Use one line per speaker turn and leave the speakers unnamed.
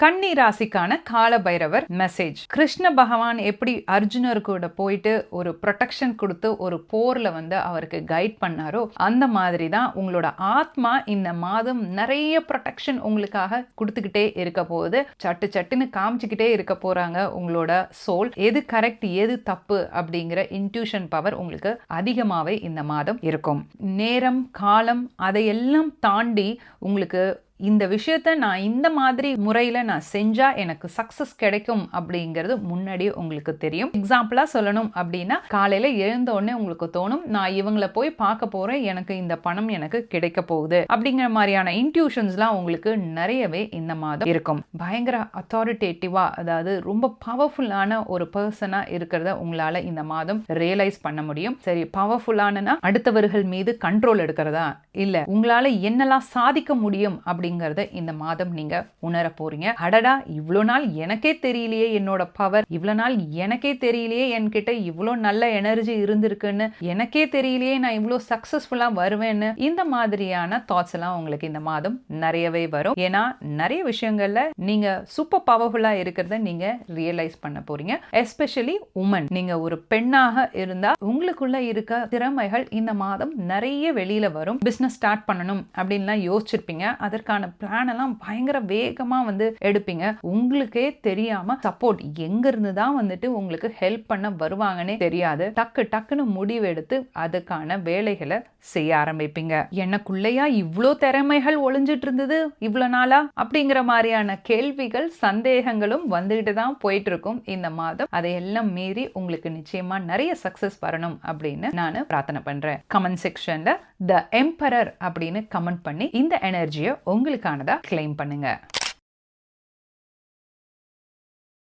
கன்னி ராசிக்கான கால பைரவர் மெசேஜ் கிருஷ்ண பகவான் எப்படி அர்ஜுனர் கூட போயிட்டு ஒரு ப்ரொடெக்ஷன் கொடுத்து ஒரு போர்ல வந்து அவருக்கு கைட் பண்ணாரோ அந்த மாதிரி தான் உங்களோட ஆத்மா இந்த மாதம் நிறைய ப்ரொடெக்ஷன் உங்களுக்காக கொடுத்துக்கிட்டே இருக்க போகுது. சட்டு சட்டுன்னு காமிச்சுக்கிட்டே இருக்க போறாங்க உங்களோட சோல் எது கரெக்ட் எது தப்பு அப்படிங்கிற இன்ட்யூஷன் பவர் உங்களுக்கு அதிகமாகவே இந்த மாதம் இருக்கும். நேரம் காலம் அதையெல்லாம் தாண்டி உங்களுக்கு இந்த விஷயத்த நான் இந்த மாதிரி முறையில் நான் செஞ்சால் எனக்கு சக்ஸஸ் கிடைக்கும் அப்படிங்கிறது முன்னாடியே உங்களுக்கு தெரியும். எக்ஸாம்பிளாக சொல்லணும் அப்படின்னா காலையில் எழுந்த உடனே உங்களுக்கு தோணும் நான் இவங்கள போய் பார்க்க போகிறேன் எனக்கு இந்த பணம் எனக்கு கிடைக்க போகுது. அப்படிங்கிற மாதிரியான இன்ட்யூஷன்ஸ்லாம் உங்களுக்கு நிறையவே இந்த மாதம் இருக்கும். பயங்கர அத்தாரிட்டேட்டிவாக அதாவது ரொம்ப பவர்ஃபுல்லான ஒரு பர்சனாக இருக்கிறத உங்களால் இந்த மாதம் ரியலைஸ் பண்ண முடியும். சரி பவர்ஃபுல்லானனா அடுத்தவர்கள் மீது கண்ட்ரோல் எடுக்கிறதா? இல்லை உங்களால் என்னெல்லாம் சாதிக்க முடியும் அப்படி அப்படிங்கறத இந்த மாதம் நீங்க உணர போறீங்க. அடடா இவ்வளோ நாள் எனக்கே தெரியலையே என்னோட பவர் இவ்வளோ நாள் எனக்கே தெரியலையே என்கிட்ட இவ்வளோ நல்ல எனர்ஜி இருந்திருக்குன்னு. எனக்கே தெரியலையே நான் இவ்வளோ சக்சஸ்ஃபுல்லா வருவேன்னு. இந்த மாதிரியான தாட்ஸ் எல்லாம் உங்களுக்கு இந்த மாதம் நிறையவே வரும். ஏன்னா நிறைய விஷயங்கள்ல நீங்க சூப்பர் பவர்ஃபுல்லா இருக்கிறத நீங்க ரியலைஸ் பண்ண போறீங்க. எஸ்பெஷலி உமன் நீங்க ஒரு பெண்ணாக இருந்தா உங்களுக்குள்ள இருக்க திறமைகள் இந்த மாதம் நிறைய வெளியில வரும். பிசினஸ் ஸ்டார்ட் பண்ணணும் அப்படின்லாம் யோசிச்சிருப்பீங்க. அதற்கான பிளான் எல்லாம் பயங்கர வேகமா வந்து எடுப்பீங்க. உங்களுக்கே தெரியாம சப்போர்ட் எங்க இருந்து தான் வந்துட்டு உங்களுக்கு ஹெல்ப் பண்ண வருவாங்கன்னே தெரியாது. டக்கு டக்குன்னு முடிவெடுத்து அதுக்கான வேலைகளை செய்ய ஆரம்பிப்பீங்க. எனக்குள்ளேயா இவ்வளோ திறமைகள் ஒளிஞ்சிட்டு இருந்தது இவ்வளோ நாளா? அப்படிங்கிற மாதிரியான கேள்விகள் சந்தேகங்களும் வந்துகிட்டு தான் போயிட்டு இருக்கும். இந்த மாதம் அதையெல்லாம் மீறி உங்களுக்கு நிச்சயமா நிறைய சக்சஸ் வரணும் அப்படின்னு நான் பிரார்த்தனை பண்றேன். கமெண்ட் செக்ஷன்ல த எம்பரர் அப்படின்னு கமெண்ட் பண்ணி இந்த எனர்ஜியை உங்களுக்கானதாக கிளைம் பண்ணுங்க.